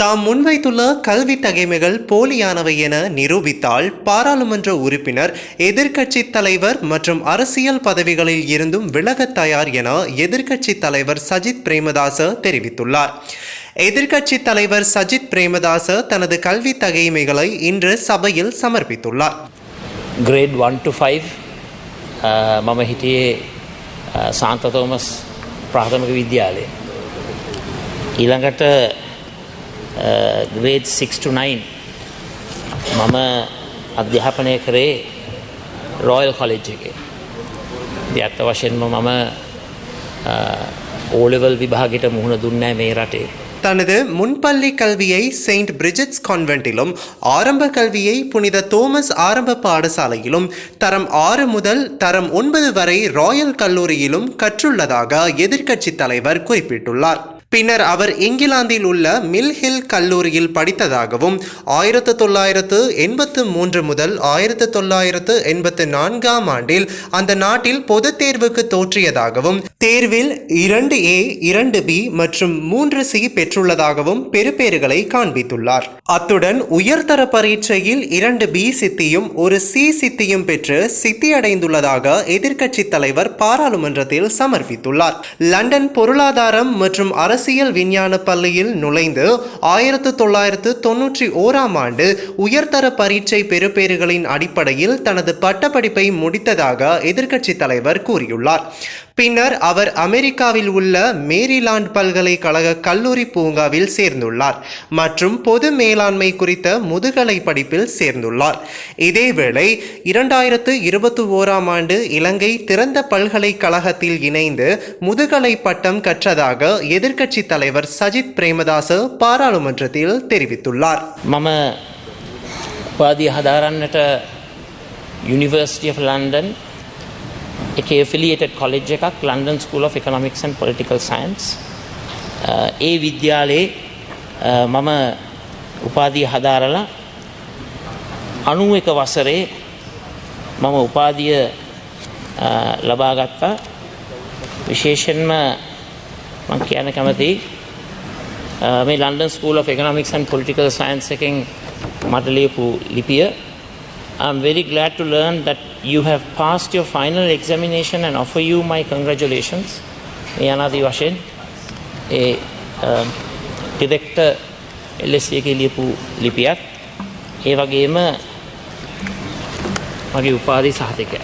தாம் முன்வைத்துள்ள கல்வி தகைமைகள் போலியானவை என நிரூபித்தால் பாராளுமன்ற உறுப்பினர் எதிர்க்கட்சி தலைவர் மற்றும் அரசியல் பதவிகளில் இருந்தும் விலகத் தயார் என எதிர்க்கட்சி தலைவர் சஜித் பிரேமதாச தெரிவித்துள்ளார் எதிர்க்கட்சி தலைவர் சஜித் பிரேமதாச தனது கல்வி தகைமைகளை இன்று சபையில் சமர்ப்பித்துள்ளார் ග්‍රේඩ් 1 to 5 අ, මම හිටියේ සාන්ත තෝමස් ප්‍රාථමික විද්‍යාලය. ඊළඟට ග්‍රේඩ් 6 to 9 මම අධ්‍යාපනය කරේ රෝයල් කොලෙජ් එකේ. ඉතින් ඇත්ත වශයෙන්ම මම ඕලෙවල් විභාගයට මුහුණ දුන්නේ මේ රටේ. தனது முன்பள்ளி கல்வியை செயின்ட் பிரிஜெட்ஸ் கான்வென்ட்டிலும் ஆரம்ப கல்வியை புனித தோமஸ் ஆரம்ப பாடசாலையிலும் தரம் ஆறு முதல் தரம் ஒன்பது வரை ராயல் கல்லூரியிலும் கற்றுள்ளதாக எதிர்க்கட்சி தலைவர் குறிப்பிட்டுள்ளார் பின்னர் அவர் இங்கிலாந்தில் உள்ள மில்ஹில் கல்லூரியில் படித்ததாகவும் ஆயிரத்து தொள்ளாயிரத்து எண்பத்து மூன்று முதல் ஆயிரத்து தொள்ளாயிரத்து எண்பத்து நான்காம் ஆண்டில் அந்த நாட்டில் பொது தேர்வுக்கு தோற்றியதாகவும் தேர்வில் இரண்டு ஏ இரண்டு பி மற்றும் மூன்று சி பெற்றுள்ளதாகவும் பெறுபேறுகளை காண்பித்துள்ளார். அத்துடன் உயர்தர பரீட்சையில் இரண்டு பி சித்தியும் ஒரு சி சித்தியும் பெற்று சித்தியடைந்துள்ளதாக எதிர்க்கட்சி தலைவர் பாராளுமன்றத்தில் சமர்ப்பித்துள்ளார். லண்டன் பொருளாதாரம் மற்றும் அரசு அரசியல் விஞ்ஞான பள்ளியில் நுழைந்து ஆயிரத்து தொள்ளாயிரத்து தொன்னூற்றி ஓராம் ஆண்டு உயர்தர பரீட்சை பெறுபேறுகளின் அடிப்படையில் தனது பட்டப்படிப்பை முடித்ததாக எதிர்க்கட்சி தலைவர் கூறியுள்ளார். பின்னர் அவர் அமெரிக்காவில் உள்ள மேரிலாண்ட் பல்கலைக்கழக கல்லூரி பூங்காவில் சேர்ந்துள்ளார் மற்றும் பொது மேலாண்மை குறித்த முதுகலை படிப்பில் சேர்ந்துள்ளார். இதேவேளை இரண்டாயிரத்து இருபத்தி ஓராம் ஆண்டு இலங்கை திறந்த பல்கலைக்கழகத்தில் இணைந்து முதுகலை பட்டம் கற்றதாக எதிர்க்கட்சித் தலைவர் சஜித் பிரேமதாச பாராளுமன்றத்தில் தெரிவித்துள்ளார். மம உபாதி ஹதாரன்னட்ட யூனிவர்சிட்டி ஆஃப் லண்டன் එක affiliated කොලෙජ් එකක් London School of Economics and Political Science. Uh, ඒ විද්‍යාලයේ අ, uh, මම උපාදිය හදාරලා අනු එක වසරේ මම උපාදිය අ, uh, ලබාගත්තා විශේෂෙන්ම මං කියන්න කැමති මේ London school of Economics and Political Science එකෙන් මට ලියපු ලිපිය. I'm very glad to learn that you have passed your final examination and offer you my congratulations. මේ අනාදී වශයෙන් ඒ ඩිරෙක්ටර් LSE එකේ ලියපු ලිපියක් ඒ වගේම මගේ උපාධි සහතිකයක්.